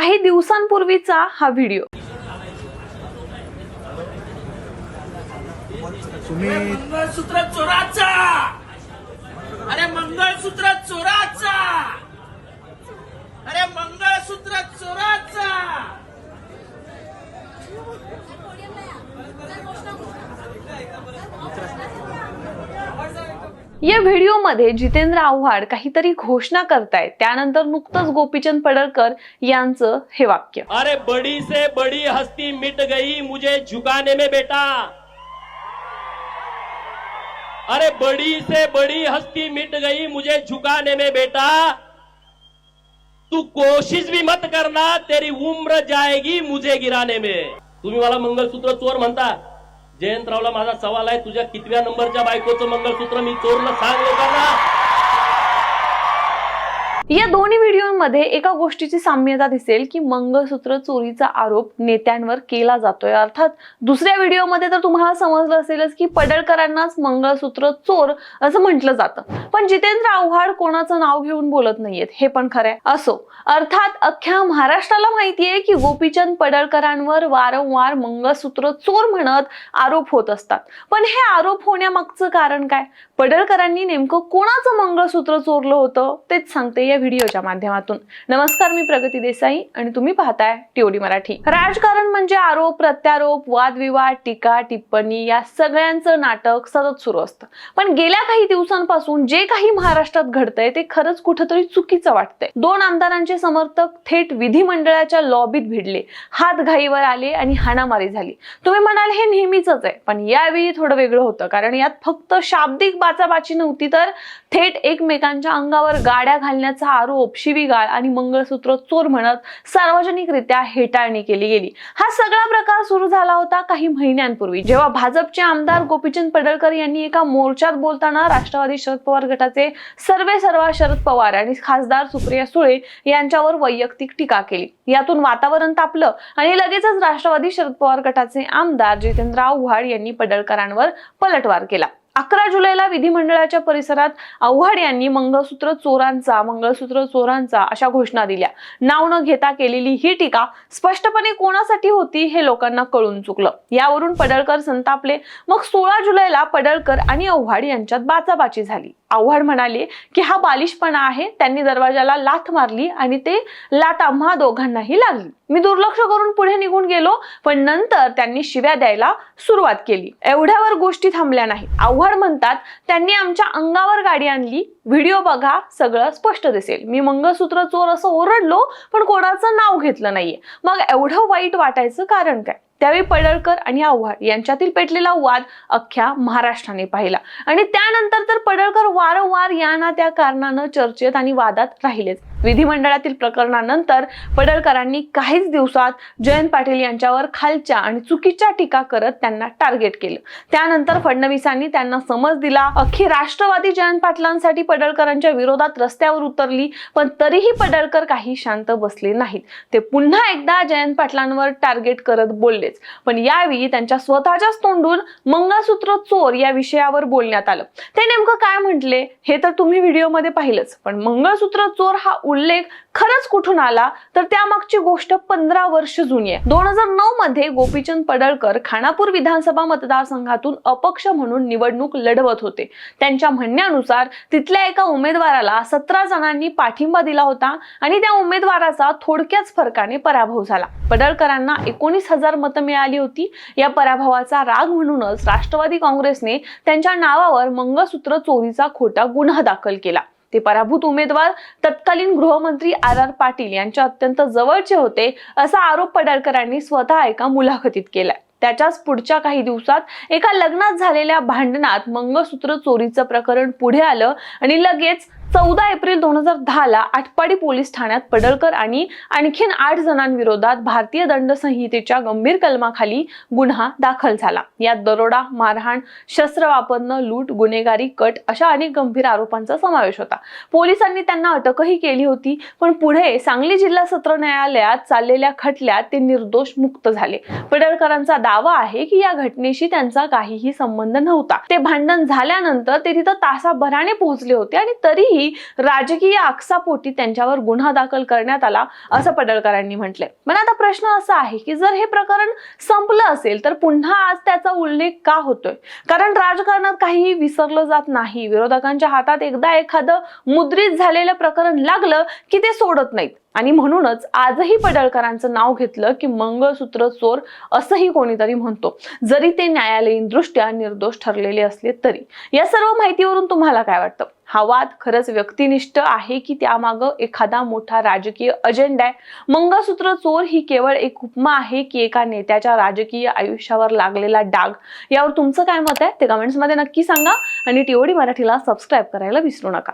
काही दिवसांपूर्वीचा हा व्हिडिओ. मंगळसूत्र चोराचा! अरे मंगळसूत्र चोराचा अरे मंगळसूत्र चोराचा या व्हिडिओमध्ये जितेंद्र आव्हाड काहीतरी घोषणा करतायत. त्यानंतर नुकतंच गोपीचंद पडळकर यांचं हे वाक्य. अरे बड़ी से बड़ी हस्ती मिट गई मुझे झुकाने में बेटा. अरे बड़ी से बड़ी हस्ती मिट गई मुझे झुकाने में बेटा. तू कोशिश भी मत करना तेरी उम्र जाएगी मुझे गिराने में. तुम्ही मला मंगलसूत्र चोर म्हणता. जयंतरावला माझा सवाल आहे तुझ्या कितव्या नंबरच्या बायकोचं मंगळसूत्र मी चोरलं सांग लोकांना. या दोन्ही व्हिडिओमध्ये एका गोष्टीची साम्यता दिसेल की मंगळसूत्र चोरीचा आरोप नेत्यांवर केला जातोय. अर्थात दुसऱ्या व्हिडिओमध्ये तर तुम्हाला समजलं असेलच की पडळकरांनाच मंगळसूत्र चोर असं म्हटलं जातं. पण जितेंद्र आव्हाड कोणाचं नाव घेऊन बोलत नाहीयेत हे पण खरंय. असो अर्थात अख्ख्या महाराष्ट्राला माहितीये की गोपीचंद पडळकरांवर वारंवार मंगळसूत्र चोर म्हणत आरोप होत असतात. पण हे आरोप होण्यामागचं कारण काय? पडळकरांनी नेमकं कोणाचं मंगळसूत्र चोरलं होतं? तेच सांगते या व्हिडिओच्या माध्यमातून. नमस्कार मी प्रगती देसाई आणि तुम्ही पाहताय टीओडी मराठी. राजकारण म्हणजे आरोप प्रत्यारोप वादविवाद टीका टिप्पणी या सगळ्यांचं नाटक सतत सुरू असतं. पण गेल्या काही दिवसांपासून जे काही महाराष्ट्रात घडतंय ते खरंच कुठंतरी चुकीचं वाटतंय. दोन आमदारांचे समर्थक थेट विधिमंडळाच्या लॉबीत भिडले. हात घाईवर आले आणि हाणामारी झाली. तुम्ही म्हणाल हे नेहमीच आहे. पण यावेळी थोडं वेगळं होतं कारण यात फक्त शाब्दिक बाचाबाची नव्हती तर थेट एकमेकांच्या अंगावर गाड्या घालण्याचा आरोप शिवीगाळ आणि मंगळसूत्र चोर म्हणत सार्वजनिकरित्या हेटाळणी केली गेली. हा सगळा प्रकार सुरू झाला होता काही महिन्यांपूर्वी जेव्हा भाजपचे आमदार गोपीचंद पडळकर यांनी एका मोर्चात बोलताना राष्ट्रवादी शरद पवार गटाचे सर्वे सर्वा शरद पवार आणि खासदार सुप्रिया सुळे यांच्यावर वैयक्तिक टीका केली. यातून वातावरण तापलं आणि लगेचच राष्ट्रवादी शरद पवार गटाचे आमदार जितेंद्र आव्हाड यांनी पडळकरांवर पलटवार केला. अकरा जुलैला विधिमंडळाच्या परिसरात आव्हाड यांनी मंगळसूत्र चोरांचा मंगळसूत्र चोरांचा अशा घोषणा दिल्या. नाव न घेता केलेली ही टीका स्पष्टपणे कोणासाठी होती हे लोकांना कळून चुकलं. यावरून पडळकर संतापले. मग सोळा जुलैला पडळकर आणि आव्हाड यांच्यात बाचाबाची झाली. आव्हाड म्हणाले की हा बालिशपणा आहे त्यांनी दरवाजाला लाथ मारली आणि ते लाथ आम्हा दोघांनाही लागली. मी दुर्लक्ष करून पुढे निघून गेलो पण नंतर त्यांनी शिव्या द्यायला सुरुवात केली. एवढ्यावर गोष्टी थांबल्या नाही आव्हाड म्हणतात त्यांनी आमच्या अंगावर गाडी आणली व्हिडिओ बघा सगळं स्पष्ट दिसेल. मी मंगळसूत्र चोर असं ओरडलो पण कोणाचं नाव घेतलं नाहीये. मग एवढं वाईट वाटायचं कारण काय? त्यावेळी पडळकर आणि आव्हाड यांच्यातील पेटलेला वाद अख्ख्या महाराष्ट्राने पाहिला. आणि त्यानंतर तर पडळकर वारंवार या ना त्या कारणानं चर्चेत आणि वादात राहिलेच विधिमंडळातील प्रकरणानंतर पडळकरांनी काहीच दिवसात जयंत पाटील यांच्यावर खालच्या आणि चुकीच्या टीका करत त्यांना टार्गेट केलं. त्यानंतर फडणवीसांनी त्यांना समज दिला. अख्खी राष्ट्रवादी जयंत पाटलांसाठी पडळकरांच्या विरोधात रस्त्यावर उतरली पण तरीही पडळकर काही शांत बसले नाहीत. ते पुन्हा एकदा जयंत पाटलांवर टार्गेट करत बोललेच. पण यावेळी त्यांच्या स्वतःच्याच तोंडून मंगळसूत्र चोर या विषयावर बोलण्यात आलं. ते नेमकं काय म्हटले हे तर तुम्ही व्हिडिओमध्ये पाहिलंच. पण मंगळसूत्र चोर हा उल्लेख खरंच कुठून आला? तर त्यामागची गोष्ट पंधरा वर्ष जुनी आहे. दोन हजार नऊ मध्ये गोपीचंद पडळकर खानापूर विधानसभा मतदारसंघातून अपक्ष म्हणून निवडणूक लढवत होते. त्यांच्या म्हणण्यानुसार तिथल्या एका उमेदवाराला सतरा जणांनी पाठिंबा दिला होता आणि त्या उमेदवाराचा थोडक्याच फरकाने पराभव झाला. पडळकरांना एकोणीस हजार मतं मिळाली होती. या पराभवाचा राग म्हणूनच राष्ट्रवादी काँग्रेसने त्यांच्या नावावर मंगळसूत्र चोरीचा खोटा गुन्हा दाखल केला. ते पराभूत उमेदवार तत्कालीन गृहमंत्री आर आर पाटील यांच्या अत्यंत जवळचे होते असा आरोप पडळकरांनी स्वतः एका मुलाखतीत केलाय. त्याच्याच पुढच्या काही दिवसात एका लग्नात झालेल्या भांडणात मंगळसूत्र चोरीचं प्रकरण पुढे आलं आणि लगेच चौदा एप्रिल दोन हजार दहा ला आटपाडी पोलीस ठाण्यात पडळकर आणि आणखीन आठ जणांविरोधात भारतीय दंड संहितेच्या गंभीर कलमाखाली गुन्हा दाखल झाला. यात दरोडा मारहाण शस्त्र वापरणं लूट गुन्हेगारी कट अशा अनेक गंभीर आरोपांचा समावेश होता. पोलिसांनी त्यांना अटकही केली होती पण पुढे सांगली जिल्हा सत्र न्यायालयात चाललेल्या खटल्यात ते निर्दोष मुक्त झाले. पडळकरांचा दावा आहे की या घटनेशी त्यांचा काहीही संबंध नव्हता. ते भांडण झाल्यानंतर ते तिथं तासाभराने पोहोचले होते आणि तरीही तरीही राजकीय आकसापोटी त्यांच्यावर गुन्हा दाखल करण्यात आला असं पडळकरांनी म्हटलंय. पण आता प्रश्न असा आहे की जर हे प्रकरण संपलं असेल तर पुन्हा आज त्याचा उल्लेख का होतोय? कारण राजकारणात काहीही विसरलं जात नाही. विरोधकांच्या हातात एकदा एखादं मुद्रित झालेलं प्रकरण लागलं की ते सोडत नाहीत. आणि म्हणूनच आजही पडळकरांचं नाव घेतलं की मंगळसूत्र चोर असंही कोणीतरी म्हणतो. जरी ते न्यायालयीन दृष्ट्या निर्दोष ठरलेले असले तरी. या सर्व माहितीवरून तुम्हाला काय वाटतं? हा वाद खरंच व्यक्तिनिष्ठ आहे की त्यामागं एखादा मोठा राजकीय अजेंडा आहे. मंगळसूत्र चोर ही केवळ एक उपमा आहे की एका नेत्याच्या राजकीय आयुष्यावर लागलेला डाग. यावर तुमचं काय मत आहे? ते कमेंट्समध्ये नक्की सांगा आणि टीओडी मराठीला सबस्क्राईब करायला विसरू नका.